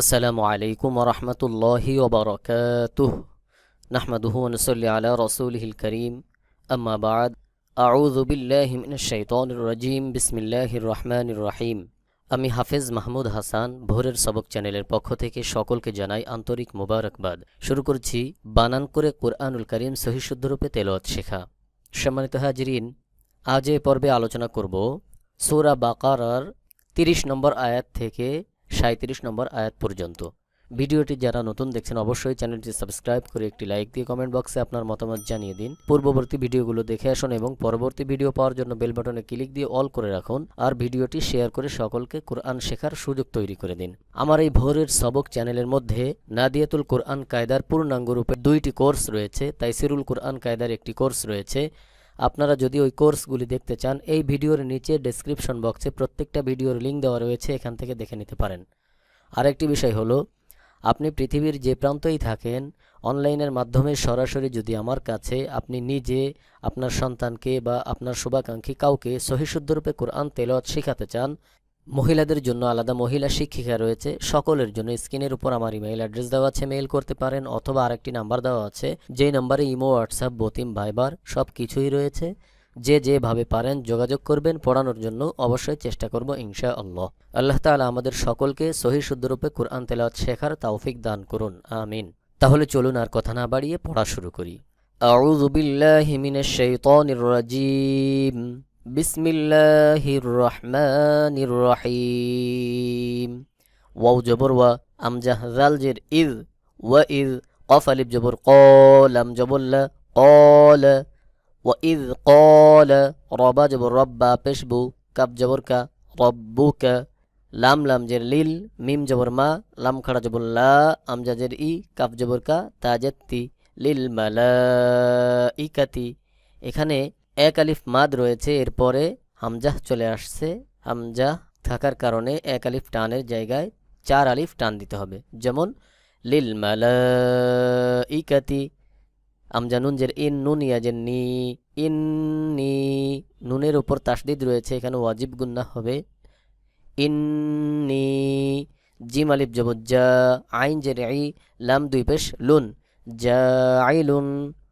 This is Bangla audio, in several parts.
আসসালামু আলাইকুম রহমতুল্লাহি ওবরকাতুহ নাহমাদুহু নসল্লি আলা রসুলহিল করিম। আম্মাবাদ আউযু বিল্লাহি মিনাশ শাইতানির রাজিম। বিসমিল্লাহির রহমানির রহিম। আমি হাফেজ মাহমুদ হাসান, ভোরের সবক চ্যানেলের পক্ষ থেকে সকলকে জানাই আন্তরিক মোবারকবাদ। শুরু করছি বানান করে কোরআনুল করিম সহিশুদ্ধরূপে তেলত শেখা। সম্মানিত হাজরিন, আজ এ পর্বে আলোচনা করব সূরা বাকারার ৩০ নম্বর আয়াত থেকে সাঁত্রিশ নম্বর আয়াত পর্যন্ত। ভিডিওটি যারা নতুন দেখছেন, অবশ্যই চ্যানেলটি সাবস্ক্রাইব করে একটি লাইক দিয়ে কমেন্ট বক্সে আপনার মতামত জানিয়ে দিন। পূর্ববর্তী ভিডিওগুলো দেখে আসুন এবং পরবর্তী ভিডিও পাওয়ার জন্য বেল বাটনে ক্লিক দিয়ে অল করে রাখুন আর ভিডিওটি শেয়ার করে সকলকে কোরআন শেখার সুযোগ তৈরি করে দিন। আমার এই ভোরের সবক চ্যানেলের মধ্যে নাদিয়াতুল কোরআন কায়দার পূর্ণাঙ্গ রূপে দুইটি কোর্স রয়েছে, তাইসিরুল কোরআন কায়দার একটি কোর্স রয়েছে আপনারা যদি ওই কোর্সগুলি দেখতে চান, এই ভিডিওর নিচে ডেসক্রিপশন বক্সে প্রত্যেকটা ভিডিওর লিঙ্ক দেওয়া রয়েছে, এখান থেকে দেখে নিতে পারেন। আরেকটি বিষয় হল, আপনি পৃথিবীর যে প্রান্তই থাকেন, অনলাইনের মাধ্যমে সরাসরি যদি আমার কাছে আপনি নিজে আপনার সন্তানকে বা আপনার শুভাকাঙ্ক্ষী কাউকে সহিশুদ্ধরূপে কোরআন তেলত শেখাতে চান মহিলাদের জন্য আলাদা মহিলা শিক্ষিকা রয়েছে। সকলের জন্য স্ক্রিনের উপর আমার ইমেইল অ্যাড্রেস দেওয়া আছে, মেইল করতে পারেন অথবা আরেকটি নাম্বার দেওয়া আছে। যেই নাম্বারে ইমো, হোয়াটসঅ্যাপ, বতিম, ভাইবার সব কিছুই রয়েছে। যে যেভাবে পারেন যোগাযোগ করবেন, পড়ানোর জন্য অবশ্যই চেষ্টা করব ইনশা আল্লাহ আল্লাহ তালা আমাদের সকলকে সহি শুদ্ধরূপে কোরআন তেলাওয়াত শেখার তাওফিক দান করুন। আমিন। তাহলে চলুন আর কথা না বাড়িয়ে পড়া শুরু করি। আউযু বিল্লাহি মিনাশ শাইতানির রাজীম। بسم الله الرحمن الرحيم واو جبر و أمجه ذال جر إذ وإذ قف ألف جبر قال أم جبر لا قال وإذ قال ربا جبر ربا পেশবু কাপ জবর কা রব্বুকা লাম লাম জের লিল মিম জবর মা লাম খাড়া জবর লা আমজা জের ই কাপ জবর কা তাজাত্তি লিল মালাইকাতি এখানে এক আলিফ মাদ রয়েছে, এরপরে হামজাহ চলে আসছে। হামজাহ থাকার কারণে এক আলিফ টানের জায়গায় চার আলিফ টান দিতে হবে। যেমন, লিল মাল মালাইকাতি আমজা নুন জের ইন, নুন ইয়াজের নি ইন নি নুনের উপর তাসদিদ রয়েছে, এখানে ওয়াজিব গুন্না হবে। ইন্নি, জিম আলিফ জবজ্জা, আইন জের আই লাম দুই পেশ, লুন জাইলুন ফালাম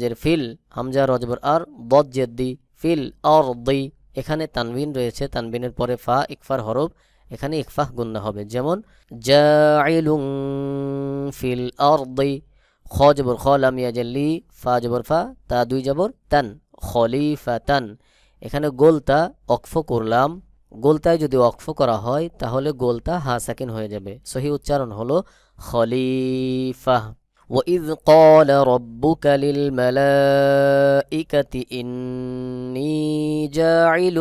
জের ফিল, হামজা রজবর আর বদ জেদ্দি ফিল অর দি। এখানে তানবিন রয়েছে, তানবিনের পরে ফা, ইকফার হরফ, এখানে ইকফাহ গুন্না হবে। যেমন জাইলুন ফিল অর দি, খ জবর খ ইয়াজাল্লি ফা তা দুই জবর, তান খলিফা তান এখানে গোলতা, অক্ফ করলাম। গোলতায় যদি অক্ফ করা হয়, তাহলে গোলতা হা সাকিন হয়ে যাবে। সহি উচ্চারণ হলো খলিফা وإذ قال ربك للملائكة إني جاعل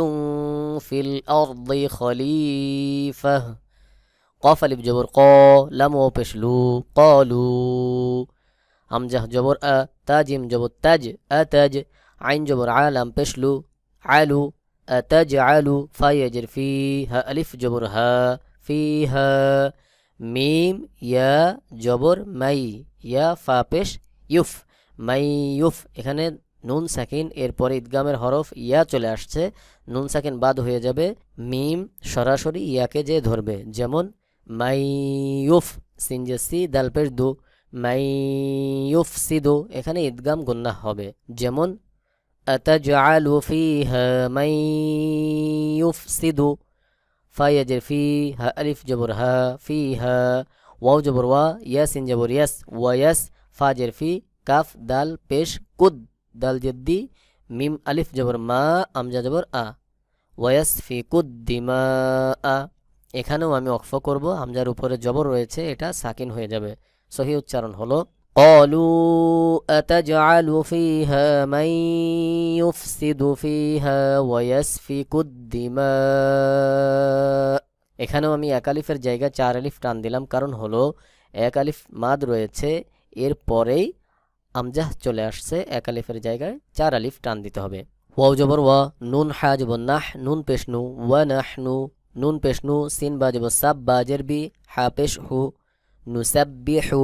في الأرض خليفة قافل بجبر قا لم وبشلو قالوا همجه جبر أ تاجم جبر تاج أتاج عين جبر عالم بشلو علو أتجعل فيجر فيها ألف جبرها فيها ميم يا جبر مي۔ ইয়া ফা পেশ ইউফ। মাই ইউফ। এখানে নুন সাকিন, এরপরে ঈদগামের হরফ ইয়া চলে আসছে। নুন সাকিন বাদ হয়ে যাবে। মিম সরাসরি ইয়াকে যে ধরবে। যেমন, মাই ইউফ সিনজেসি দাল পেশ দু। মাই ইউফসিদু এখানে ঈদগাম গুন্নাহ হবে। যেমন, আতাজআলু ফিহা মাই ইউফসিদু ফায়াজের ফি হা আলিফ জবর হা ফিহা ওয়াও জবর ওয়া ইয়াসিন জবর ইয়াস ওয়ায়াস ফাজের ফি কাফ দাল পেশ কুদ দাল জেদ্দি মিম আলিফ জবর মা আমজা জবর আ ওয়ায়াস ফি কুদ্দিমা আ এখানেও আমি অক্ফ করব হামজার উপরে জবর রয়েছে এটা সাকিন হয়ে যাবে সহি উচ্চারণ হলো قالوا أتجعل فيها من يفسد فيها ويسفك الدماء এখানেও আমি এক আলিফের জায়গায় চার আলিফ টান দিলাম, কারণ হলো এক আলিফ মাদ রয়েছে, এর পরেই আমজাহ চলে আসছে, এক আলিফের জায়গায় চার আলিফ টান দিতে হবে। ওয়াও জবর ওয়া, নুন হা জবর নাহ নুন পেশনু ওয়া নাহনু নুন পেশনু সিন বা জবর সাব, বি হা পেশ হু নুসাব্বিহু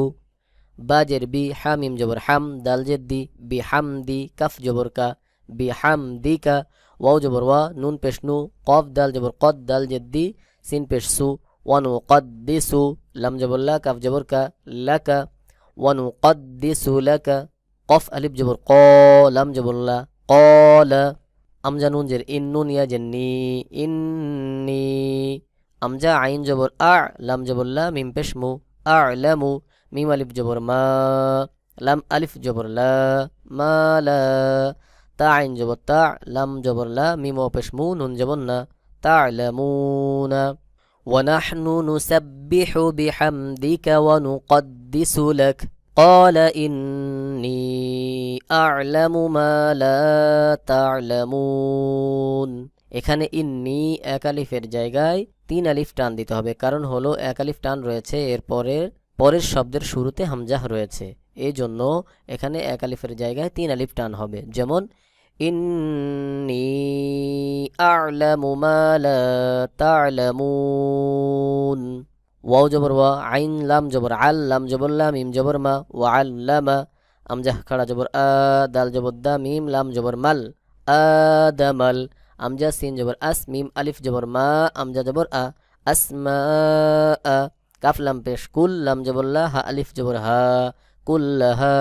বাজের বি হামিম জবর হাম, দাল জেদ্দি বি হাম দি, কাফ জবর কা, বি হাম দি কা, ওয়াও জবর ওয়া, নুন পেশ নু, কফ, দাল জবর কদ, দাল জেদ্দি সিন পেশ সু ওয়ানুকদ্দিসু লাম জবর লা কাফ জবর কা লাকা ওয়ানুকদ্দিসু লাকা কফ আলিফ জবর ক লাম জবর লা কলা আমজা নুন জের ইন নুন ইয়া জেন্নি ইন্নি আমজা আইন জবর আ লাম জবর লা মিম পেশ মু আ লামু মিম আলিফ জবর মা লাম আলিফ জবর লা মা লা তা আইন জবর তা লাম জবর লা মিম ও পেশ মু নুন জবর না تعلمون ونحن نسبح بحمدك ونقدس لك قال إني أعلم ما لا تعلمون এখানে ইন্নি এক আলিফের জায়গায় তিন আলিফ টান দিতে হবে কারণ হলো এক আলিফ টান রয়েছে এরপরের পরের শব্দের শুরুতে হামজাহ রয়েছে এই জন্য এখানে এক আলিফের জায়গায় তিন আলিফ টান হবে যেমন লা তা'লামুন ওয়াও জবর ওয়া আইন লাম জবর আল লাম জবর লাম মিম জবর মা ওয়া আল্লামা আমজাহ খাড়া জবর আ দাল জবর দা মিম লাম জবর মাল আদামাল আমজা সিন জবর আস মিম আলিফ জবর মা আমজা জবর আ আসমা আ কাফ লাম পেশ কুল লাম জবর লা হা আলিফ জবর হা কুল্লাহা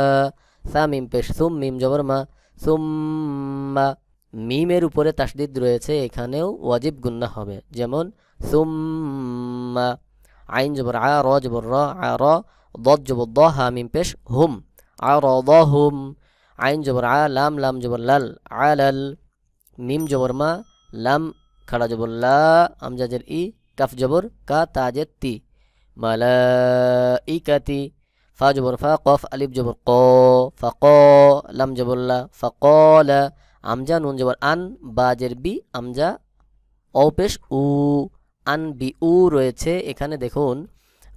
সা মিম পেশ সুম মিম জবর মা সুম্মা, মিমের উপরে তাসদিদ রয়েছে, এখানেও ওয়াজিব গুন্না হবে। যেমন, সুম্মা, আইন জবর আ, র জবর র, আ, র, দদ জবর দ, হা, মিম পেশ, হুম, আ, র, দ, হুম, আইন জবর আ, লাম লাম জবর লাল আলাল মিম জবর মা, লাম, খাড়া জবর লা, আমজাজের ই, কাফ জবর কা, তাজের তি মালা ইকাতি ফা জবর ফা কফ আলিফ জবর ক ফাক লাম জবর লা আমজা নুন জবর আন বাজের বি আমজা অপেশ উ আন বি উ রয়েছে। এখানে দেখুন,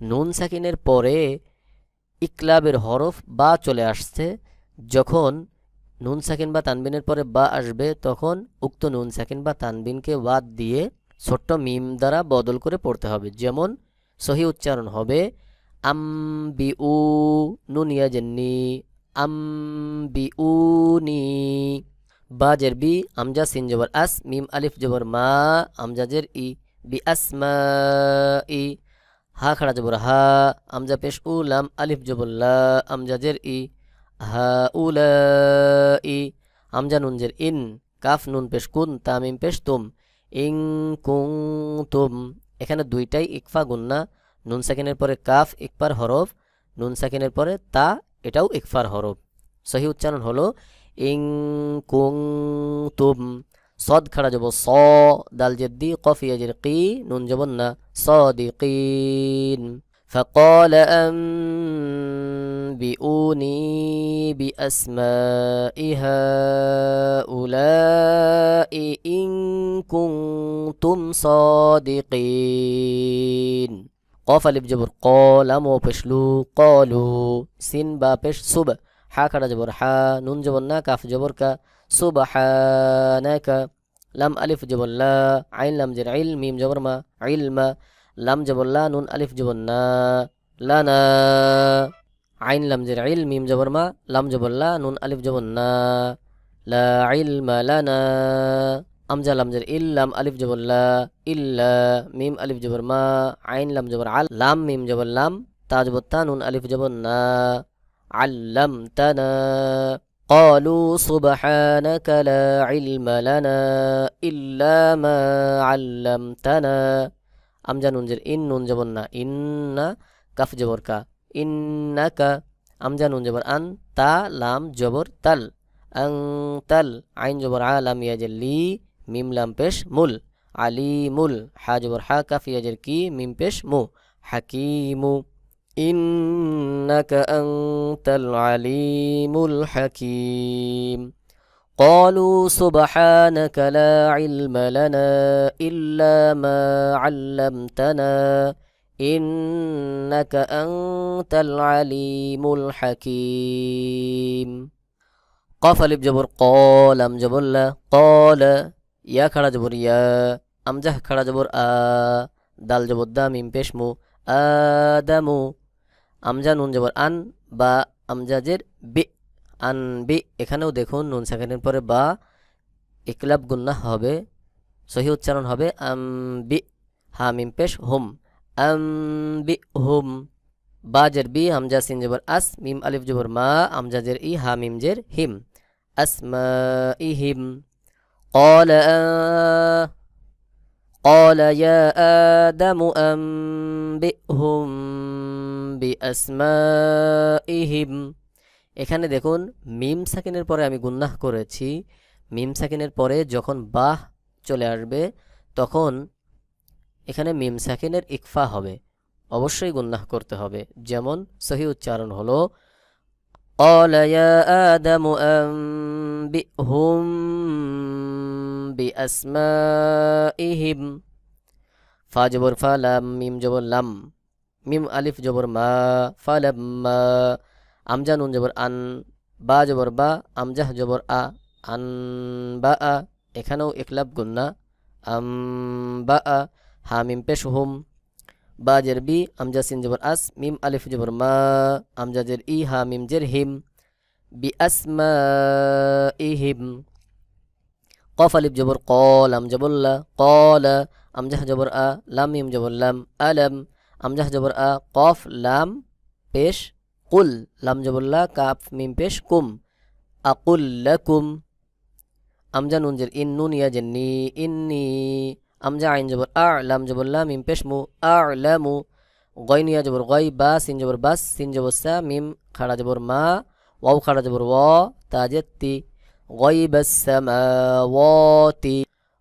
নুন সাকিনের পরে ইকলাবের হরফ বা চলে আসছে। যখন নুন সাকিন বা তানবিনের পরে বা আসবে, তখন উক্ত নুন সাকিন বা তানবিনকে বাদ দিয়ে ছোট্ট মিম দ্বারা বদল করে পড়তে হবে। যেমন, সহি উচ্চারণ হবে আম বি উ নুনিয়া জেন্নি আম বি উ নি বাজের বি আমজা সিন জবর আস মিম আলিফ জবর মা আমজাজের ই বি আসমা ই হা খাড়া জবর হা আমজা পেশ উ লাম আলিফ জবর লা আমজাজের ই হা উলা ই আমজা নুনজের ইন কাফ নুন পেশ কুন তামিম পেশ তুম ইং কুং তুম এখানে দুইটাই ইকফা গুন্না নুন সাকিনের পরে কাফ ইকফার হরফ নুন সাকিনের পরে তা এটাও ইকফার হরফ সহি উচ্চারণ হলো ইং কুং তুম সদ খাড়া যাব স দাল জেদ্দি কফ ইয়াজের কি নুন জবন না সদিকিন فقال أنبئوني بأسماء هؤلاء إن كنتم صادقين কফ আলিফ জবর ক লাম ও পেশলু কলু সিন বা পেশ সুব হা খাড়া জবর হা নুন জবর না কাফ জবর কা সুব হা লাম আলিফ জবর লা আইন লাম জের আইল মিম জবর মা আইল মা লাম জবর লা নুন আলিফ জবর না লানা আইন লাম জের আইল মিম জবর মা লাম জবর লা নুন আলিফ জবর না লা আইল মা লানা আমজা লাম জের ইল লাম আলিফ জবর লা ইল্লা মিম আলিফ জবর মা আইন লাম জবর আল লাম মিম জবর লাম তা জবর তা নুন আলিফ জবর না علمتنا قالوا سبحانك لا علم لنا إلا ما علمتنا আমজা নুনজের ইন নুন জবর না ইন্না কাফ জবর কা ইন্নাকা আমজা নুন জবর আন তা লাম জবর তাল আং তাল আইন জবর আ লাম ইয়াজের লি মিম লাম পেশ মুল আলি মুল হা জবর হা কাফ ইয়াজের কি মিম পেশ মু হাকিমু ইন্নাকা আনতাল আলিমুল হাকিম قالوا سبحانك لا علم لنا إلا ما علمتنا إنك أنت العليم الحكيم قاف ألف جبر قال أم جبر لا قال ইয়া খাড়া জবর ইয়া, আমজাহ খাড়া জবর আ, দাল জবর দা মিম পেশ মু আদামু আমজা নুন জবর আন, বা আমজাজের বি, আন বি, এখানেও দেখুন নুন সেকেন্ডের পরে বা একলাভ গুন্না হবে, সহি উচ্চারণ হবে, আম বি হা মিম পেশ হুম, আম বি হুম। বা জের বি হামজা সিন জবর আস, মিম আলিফ জবর মা আমজাজের ই হা মিম জের হিম আসমা হিম। قال آه قال يا آدم أنبئهم بأسمائهم এখানে দেখুন মিম সাকিনের পরে আমি গুন্নাহ করেছি মিম সাকিনের পরে যখন বাহ চলে আসবে তখন এখানে মিম সাকিনের ইকফা হবে অবশ্যই গুন্নাহ করতে হবে যেমন সহি উচ্চারণ হলো قال يا آدم أنبئهم بأسمائهم ফা জবর ফা লাম মিম জবর লাম মিম আলিফ জবর মা ফালাম্মা আমজা নুন জবর আন বা জবর বা আমজাহ জবর আ আন বা আ এখানেও একলাপ গুন্না আম বা আ হা মিম পেশ হুম বা জের বি আমজা সিন জবর আস মিম আলিফ জবর মা আমজা জের ই হা মিম জের হিম বি আসমা ইহিম কফ আলিফ জবর কল আম জবল্লা কল আমজাহ জবর আ লাম মিম জবর লাম আলম আমজাহ জবর আ কফ লাম পেশ কুল লাম জবল্লা কাফ মিম পেশ কুম আকুল লাকুম আমজা নুন জের ইন নুন ইয়া জেন্নি ইন্নি আমজা আইন জবর আ লাম জবর লা মিম পেশ মু আ লামু গয় নিয়া জবর গয় বা সিন জবর বাস সিন জবর সা মিম খাড়া জবর মা ওয়াও খাড়া জবর ওয়া তাজেত্তি غيب السماوات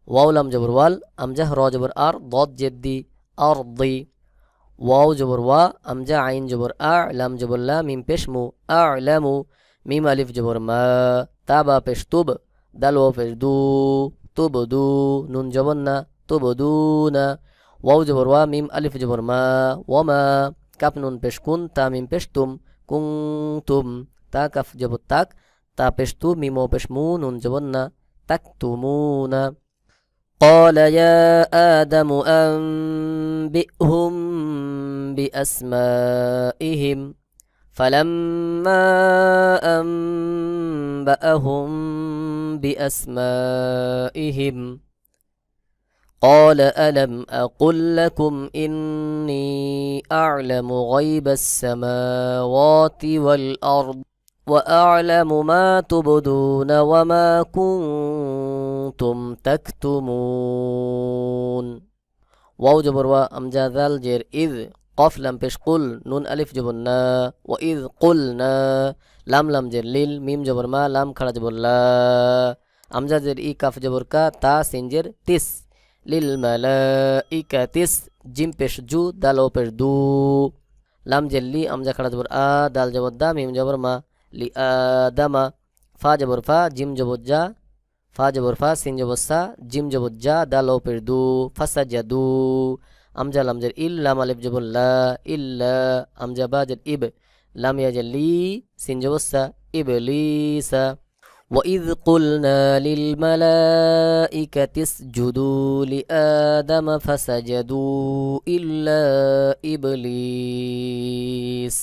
واو لام جبر وال امجه را جبر ار ضاد جدي ارضي واو جبر وا امجه عين جبر ا لام جبر لا ميم بشمو اعلم ميم الف جبر ما تابا پشتوب دلو پشدو تبدو نون جبرنا تبدونا واو جبر وا ميم الف جبر ما وما كاف نون پشكون تا ميم پشتم كنتم تا كاف جبر تاك তা পেশ তু মিমো পেশ মু নুন জবন না তাক তুমুনা قال يا آدم أنبئهم بأسمائهم فلما أنبأهم بأسمائهم قال ألم أقل لكم إني أعلم غيب السماوات والأرض وأعلم ما تبدون وما كنتم تكتمون واو جبر وا أمجا ذال جير إذ قف لم بش قل نون ألف جبرنا وإذ قلنا لام لام جير ليل ميم جبر ما لام خڑا جبر لا أمجا جير إي كاف جبر كا تا سنجر تس লিল মালাইকাতিস জিম পেশ জু, দাল ও পেশ দু। লাম জেল্লি আমজা খাড়া জবর আ, দাল জবর দা মিম জবর মা, লি আদামা ফা জবর ফা, জিম জবর জা, ফা জবর ফা, সিন জবর সা, জিম জবর জা, দাল ও পেশ দু ফাসা জা দু। আমজা লামজের ইল, লাম আলিফ জবর লা ইল্লা আমজা বা জের ইব। লাম ইয়াজের লি, সিন জবর সা ইবলিসা وإذ قلنا للملائكة اسجدوا لآدم فسجدوا إلا إبليس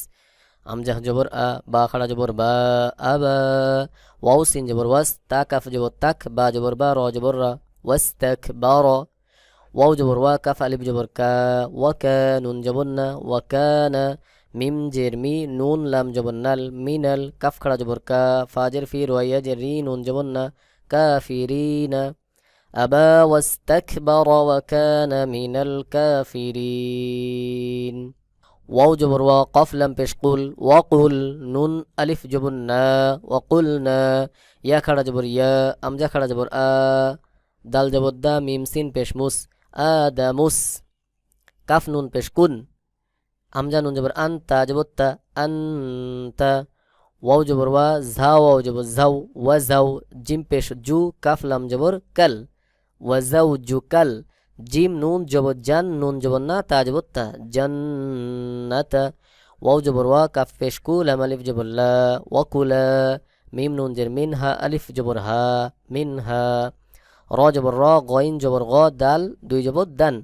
আমজাহ জবর আ বা খাড়া জবর বা আবা ওয়াও সিন জবর ওয়াস তা কাফ জবর তাক বা জবর বা র জবর রা ওয়াস তাক বা র ওয়াও জবর ওয়া কাফ আলিফ জবর কা ওয়া কা নুন জবর না ওয়া কানা মিম জের মি, নুন, লাম জবর নাল মিনাল কাফ, খাড়া, জবর, কা ফাজের ফি, রোয়া জের, রি, নুন জবর না, কা, ফি, রি, না। আবা, ওয়াস্তাকবার, ওয়া কানা মিনাল কাফিরিন। ওয়াও, জবর, ওয়া, কফ, লাম পেশকুল ওয়াকুল নুন, আলিফ জবর না ওয়াকুল না, ইয়া, খাড়া, জবর, ইয়া, আমজা, খাড়া, জবর, আ, দাল, জবর, দা, মিম, সিন, পেশ, মুস পেশমুস আদামুস কাফ, নুন পেশকুন কুন আমজা নুন জবর আন তা জবর তা আন ওয়াও জবর ওয়া ঝা ওয়াও জবর ঝাউ ওয়া ঝাউ জিম পেশ, জু, কাফ, লাম জবর কাল। ওয়া ঝাউ জু, কাল। জিম, নুন জবর জান, নুন জবর না, তা জবর তা, জান্নাতা। ওয়াও জবর ওয়া, কাফ পেশ, কু, লাম, আলিফ জবর লা ওয়াকুলা মিম, নুন জের, মিন, হা, আলিফ জবর হা, মিন, হা। র জবর র, গইন জবর গ, দাল, দুই জবর দান।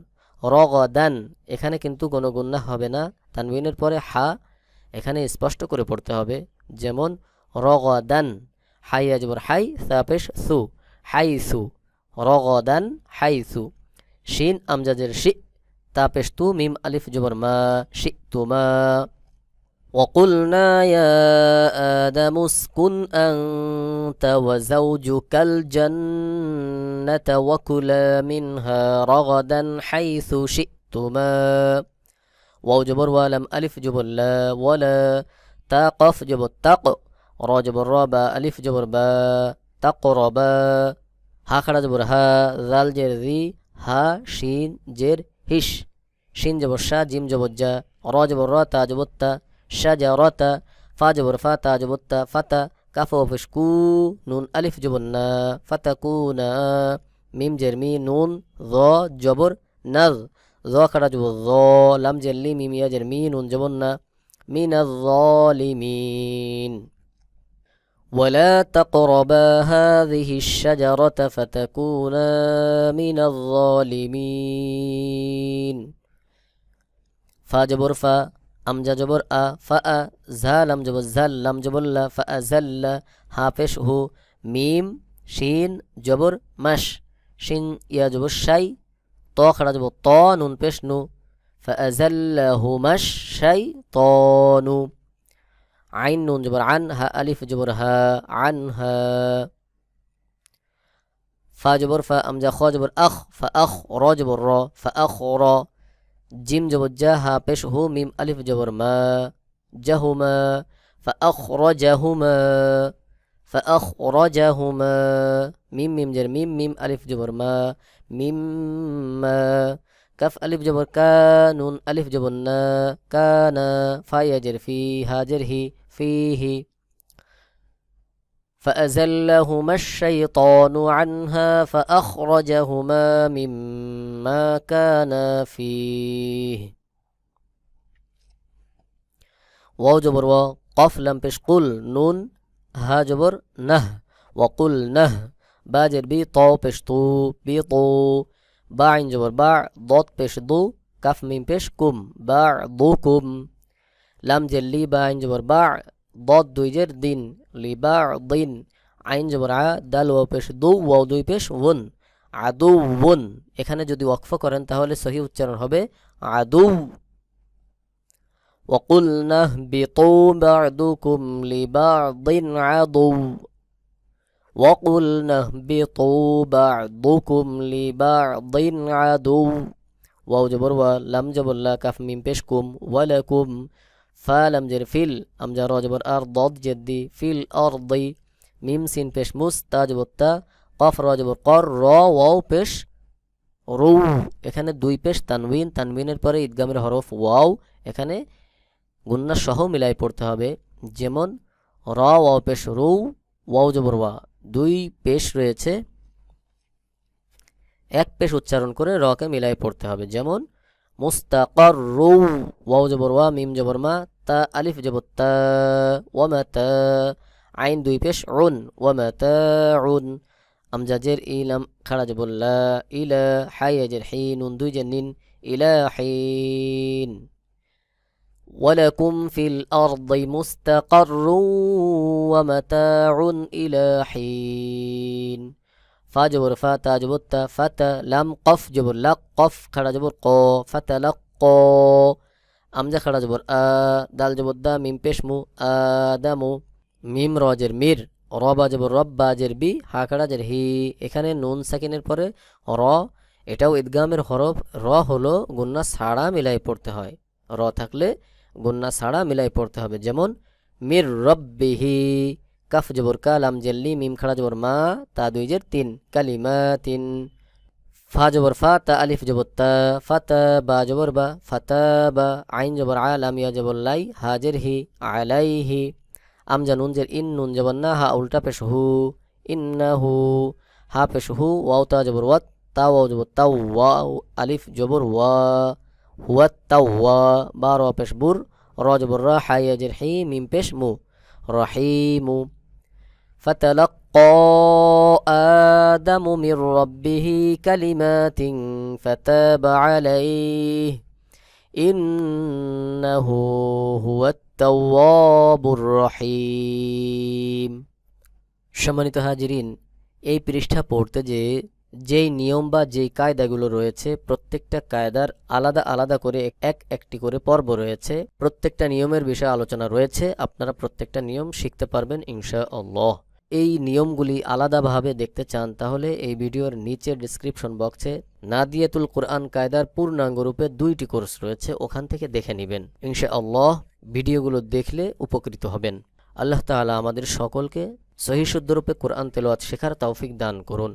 র, গ, দান। এখানে কিন্তু কোনো গুন্না হবে না। তানবিনের পরে হা এখানে স্পষ্ট করে পড়তে হবে যেমন র গ দান হাই জবর হাই সা পেশ সু হাই সু র গ দান হাই সু শিন আমজাদের শি তা পেশ তু মিম আলিফ জবর মা শিতুমা وقلنا يا آدم اسكن أنت وزوجك الجنة وكلا منها رغدا حيث شئتما واو جبر ولم ألف جبر لا ولا تا قف جبر تق را جبر را با ألف جبر با تقربا ها خرا جبر ها ذال جر ذي ها شين جر هش شين جبر شا جيم جبر جا را جبر را تا جبر تا شا جا را تا فا جبر فا تا جبر تا فتا كفو فشكو نون ألف جبرنا فتكونا ميم جرمي نون ضا جبر نذ জ জবর নাজ জ খাড়া জবর জ লাম জের লি মিম ইয়া জের মি নুন জবর না মিন الظالمين ولا تقربا هذه الشجرة فتكونا من الظالمين فاجبر فا আমজা জবর আ ফা আ ঝা লাম জবর ঝাল লাম জবর লা ফা আ জাল্লা হাফেশ হু মিম শিন জবর মাস শিন ইয়া জবর শাই ত খাড়া জবর ত নুন পেশ নু ফা আ জাল্লাহু মাস শাই তনু আইন নুন জবর আন হা আলিফ জবর হা আন হা ফা জবর ফা আমজা খ জবর আখ ফা আখ র জবর র ফা আখ র জিম জবর জা হা পেশ হু মিম আলিফ জবর মা জাহুমা ফা আখ مما كف ألف جبر كان ألف جبر نا كان فيجر في هاجره فيه. فأزلهما الشيطان عنها فأخرجهما مما كانا فيه. واو جبر و لم قل نون ها جبر نه. وقل نه. باجر بي طو پیش طو بي طو باعين جبر باع ضاد پیش ضو كف ميم پیش كم باع ضوكم লাম জের লি বা আইন জবর বা দদ দুই জের দিন লি বা দিন আইন জবর আ দাল ও পেশ দু ও দুই পেশ ওন আদু ওন এখানে যদি ওয়াকফ করেন তাহলে সহি উচ্চারণ হবে আদু وقلنا اهبطوا بعضكم لبعض عدو وقلنا اهبطوا بعضكم لبعض عدو واو جبر و لم جبر لا كف ميم بشكم ولكم ফালাম জের ফিল আমজা রজবর আর দদ জেদ্দি ফিল আর দই মিম সিন পেশ মুস তাজবত্তা কফ রজবর কর র ওয়াও পেশ রৌ এখানে দুই পেশ তানবিন তানবিনের পরে ঈদগামের হরফ ওয়াও এখানে গুন্না সহ মিলাই পড়তে হবে যেমন র ওয়াও পেশ রৌ ওয়াও জবর ওয়া দুই পেশ রয়েছে। এক পেশ উচ্চারণ করে রকে মিলাই পড়তে হবে। যেমন মুস্তাকর রৌ ওয়াও জবর ওয়া, মিম জবর মা, তা, আলিফ জবর তা ওয়ামা তা, আইন দুই পেশ, উন ওয়ামা তা, উন, আমজাজের ইলাম, খাড়া জবর লা ইলা হাইয়াজের হিন উন দুই জের ইলা হিন ولكم في الأرض مستقر ومتاع إلى حين ফা জবর ফা তা জবর তা ফাতা লাম কফ জবর লাক কফ খাড়া জবর ক ফাতা লাক ক আমজা খাড়া জবর আ দাল জবর দা মিম পেশ মু আদামু মিম রজের মির রবা জবর রব বাজের বি হা খাড়া জের হি এখানে নুন সাকিনের পরে র এটাও ঈদগামের হরফ র হলো গুন্না ছাড়া মিলাই পড়তে হয় র থাকলে গুন্না ছাড়া মিলাই পড়তে হবে। যেমন, মির রব্বিহি, কাফ জবর কালাম জেল্লি মিম খাড়া জবর মা, তা দুই জের তিন কালিমা তিন ফা জবর ফা, তা আলিফ জবর তা ফাতা বা জবর বা ফাতা বা আইন জবর আলাম, ইয়া জবর লাই হাজের হি আলাইহি আমজা নুন জের ইন, নুন জবর না, হা উল্টা পেশ হু, ইন্না হু, হা পেশ হু, ওয়াও তা জবর ওয়াত, তা ওয়াও জবর তা ওয়া আলিফ জবর ওয়া। হুয়া তাও ওয়া বা র পেশ বুর র জবর রা হাইয়া জের হি মিম পেশ মু রহিমু فتلقى آدم من ربه كلمات فتاب عليه إنه هو التواب الرحيم সম্মানিত হাজিরিন এই পৃষ্ঠা পড়তে যে যেই নিয়ম বা যেই কায়দাগুলো রয়েছে, প্রত্যেকটা কায়দার আলাদা আলাদা করে এক একটি করে পর্ব রয়েছে। প্রত্যেকটা নিয়মের বিষয়ে আলোচনা রয়েছে। আপনারা প্রত্যেকটা নিয়ম শিখতে পারবেন ইনশা আল্লাহ এই নিয়মগুলি আলাদাভাবে দেখতে চান, তাহলে এই ভিডিওর নিচে ডিসক্রিপশন বক্সে নাদিয়াতুল কোরআন কায়দার পূর্ণাঙ্গরূপে দুইটি কোর্স রয়েছে, ওখান থেকে দেখে নেবেন। ইনশা আল্লাহ ভিডিওগুলো দেখলে উপকৃত হবেন। আল্লাহ তাআলা আমাদের সকলকে সহি শুদ্ধরূপে কোরআন তেলাওয়াত শেখার তৌফিক দান করুন।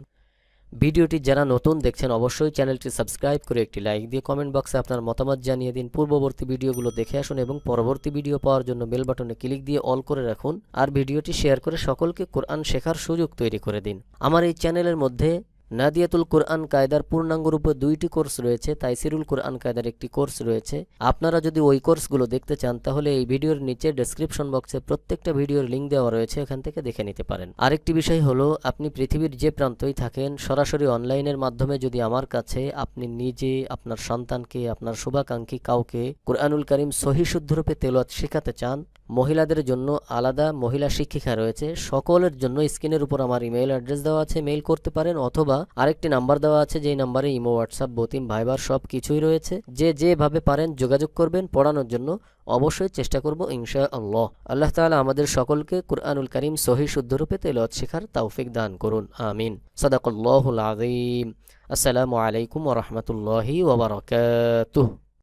ভিডিওটি যারা নতুন দেখছেন অবশ্যই চ্যানেলটি সাবস্ক্রাইব করে একটি লাইক দিয়ে কমেন্ট বক্সে আপনার মতামত জানিয়ে দিন। পূর্ববর্তী ভিডিওগুলো দেখে আসুন এবং পরবর্তী ভিডিও পাওয়ার জন্য বেল বাটনে ক্লিক দিয়ে অল করে রাখুন। আর ভিডিওটি শেয়ার করে সকলকে কোরআন শেখার সুযোগ তৈরি করে দিন। আমার এই চ্যানেলের মধ্যে নাদিয়াতুল কোরআন কায়দার পূর্ণাঙ্গরূপে দুইটি কোর্স রয়েছে তাই তাইসিরুল কোরআন কায়দার একটি কোর্স রয়েছে। আপনারা যদি ওই কোর্সগুলো দেখতে চান, তাহলে এই ভিডিওর নিচে ডেসক্রিপশন বক্সে প্রত্যেকটা ভিডিওর লিঙ্ক দেওয়া রয়েছে এখান থেকে দেখে নিতে পারেন। আরেকটি বিষয় হলো, আপনি পৃথিবীর যে প্রান্তই থাকেন, সরাসরি অনলাইনের মাধ্যমে যদি আমার কাছে আপনি নিজে, আপনার সন্তানকে, আপনার শুভাকাঙ্ক্ষী কাউকে কোরআনুল করিম সহি শুদ্ধরূপে তেলোয়াত শেখাতে চান মহিলাদের জন্য আলাদা মহিলা শিক্ষিকা রয়েছে। সকলের জন্য স্ক্রিনের উপর আমার ইমেল অ্যাড্রেস দেওয়া আছে, মেইল করতে পারেন অথবা আরেকটি নাম্বার দেওয়া আছে, যেই নাম্বারে ইমো, হোয়াটসঅ্যাপ, বতিম, ভাইবার সব কিছুই রয়েছে। যে যেভাবে পারেন যোগাযোগ করবেন, পড়ানোর জন্য অবশ্যই চেষ্টা করব ইনশা আল্লাহ আল্লাহ তাআলা আমাদের সকলকে কুরআনুল করিম সহি শুদ্ধরূপে তেলাওয়াত শেখার তৌফিক দান করুন, আমিন। সাদাকাল্লাহুল আযীম। আসসালামু আলাইকুম ওয়া রাহমাতুল্লাহি ওয়া বারাকাতুহু।